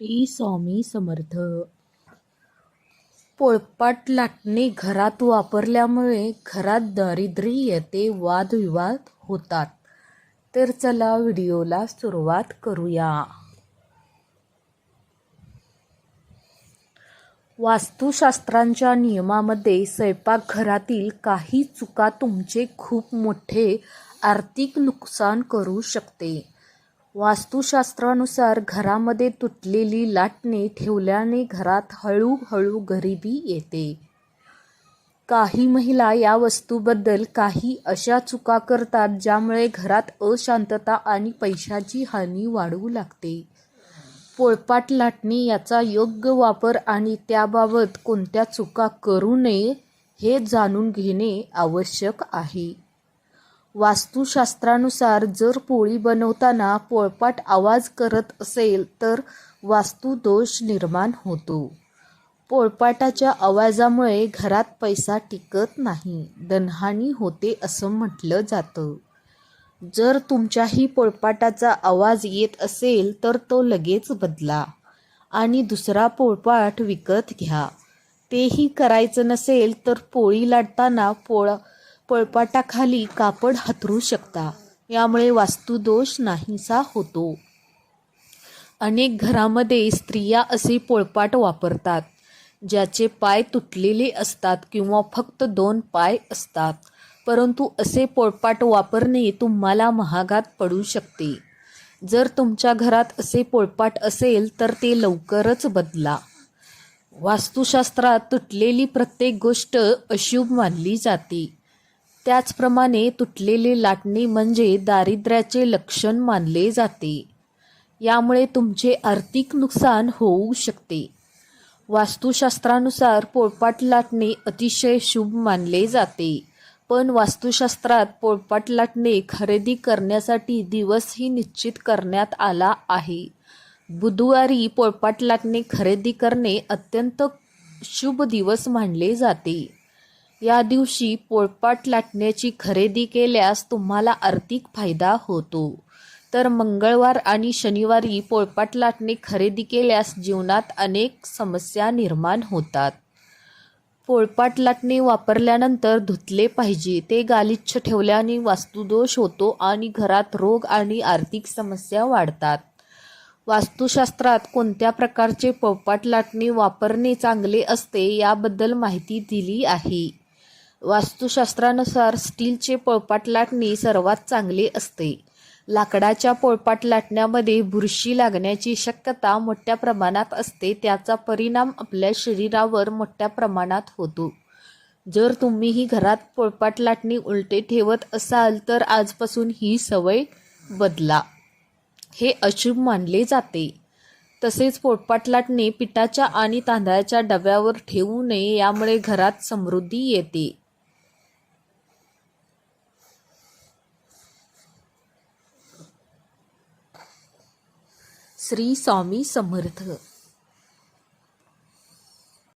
श्री स्वामी समर्थ. पोळपाट लाटणे घरात वापरल्यामुळे घरात दारिद्र्य येते वादविवाद होतात. तर चला व्हिडिओला सुरुवात करूया. वास्तुशास्त्रांच्या नियमामध्ये स्वयंपाकघरातील काही चुका तुमचे खूप मोठे आर्थिक नुकसान करू शकते. वास्तुशास्त्रानुसार घरामध्ये तुटलेली लाटणे ठेवल्याने घरात हळूहळू गरिबी येते. काही महिला या वस्तूबद्दल काही अशा चुका करतात ज्यामुळे घरात अशांतता आणि पैशाची हानी वाढू लागते. पोळपाट लाटणे याचा योग्य वापर आणि त्याबाबत कोणत्या चुका करू नये हे जाणून घेणे आवश्यक आहे. वास्तुशास्त्रानुसार जर पोळी बनवताना पोळपाट आवाज करत असेल तर वास्तुदोष निर्माण होतो. पोळपाटाच्या आवाजामुळे घरात पैसा टिकत नाही धनहानी होते असं म्हटलं जातं. जर तुमच्याही पोळपाटाचा आवाज येत असेल तर तो लगेच बदला आणि दुसरा पोळपाट विकत घ्या. तेही करायचं नसेल तर पोळी लाटताना पोळा पोळपाटाखाली कापड हातरू शकता. यामुळे वास्तुदोष नाहीसा होतो. अनेक घरामध्ये स्त्रिया असे पोळपाट वापरतात ज्याचे पाय तुटलेले असतात किंवा फक्त दोन पाय असतात. परंतु असे पोळपाट वापरणे तुम्हाला महागात पडू शकते. जर तुमच्या घरात असे पोळपाट असेल तर ते लवकरच बदला. वास्तुशास्त्रात तुटलेली प्रत्येक गोष्ट अशुभ मानली जाते. त्याचप्रमाणे तुटलेले लाटणे म्हणजे दारिद्र्याचे लक्षण मानले जाते. यामुळे तुमचे आर्थिक नुकसान होऊ शकते. वास्तुशास्त्रानुसार पोळपाट लाटणे अतिशय शुभ मानले जाते. पण वास्तुशास्त्रात पोळपाट लाटणे खरेदी करण्यासाठी दिवसही निश्चित करण्यात आला आहे. बुधवारी पोळपाट लाटणे खरेदी करणे अत्यंत शुभ दिवस मानले जाते. या दिवशी पोळपाट लाटण्याची खरेदी केल्यास तुम्हाला आर्थिक फायदा होतो. तर मंगळवार आणि शनिवारी पोळपाट लाटणे खरेदी केल्यास जीवनात अनेक समस्या निर्माण होतात. पोळपाट लाटणे वापरल्यानंतर धुतले पाहिजे ते गालिच्छ ठेवल्याने वास्तुदोष होतो आणि घरात रोग आणि आर्थिक समस्या वाढतात. वास्तुशास्त्रात कोणत्या प्रकारचे पोळपाट लाटणे वापरणे चांगले असते याबद्दल माहिती दिली आहे. वास्तुशास्त्रानुसार स्टीलचे पोळपाट लाटणी सर्वात चांगली असते. लाकडाच्या पोळपाट लाटण्यामध्ये बुरशी लागण्याची शक्यता मोठ्या प्रमाणात असते त्याचा परिणाम आपल्या शरीरावर मोठ्या प्रमाणात होतो. जर तुम्हीही घरात पोळपाट लाटणी उलटे ठेवत असाल तर आजपासून ही सवय बदला. हे अशुभ मानले जाते. तसेच पोळपाट लाटणे पिठाच्या आणि तांदळाच्या डब्यावर ठेवू नये यामुळे घरात समृद्धी येते. श्री स्वामी समर्थ.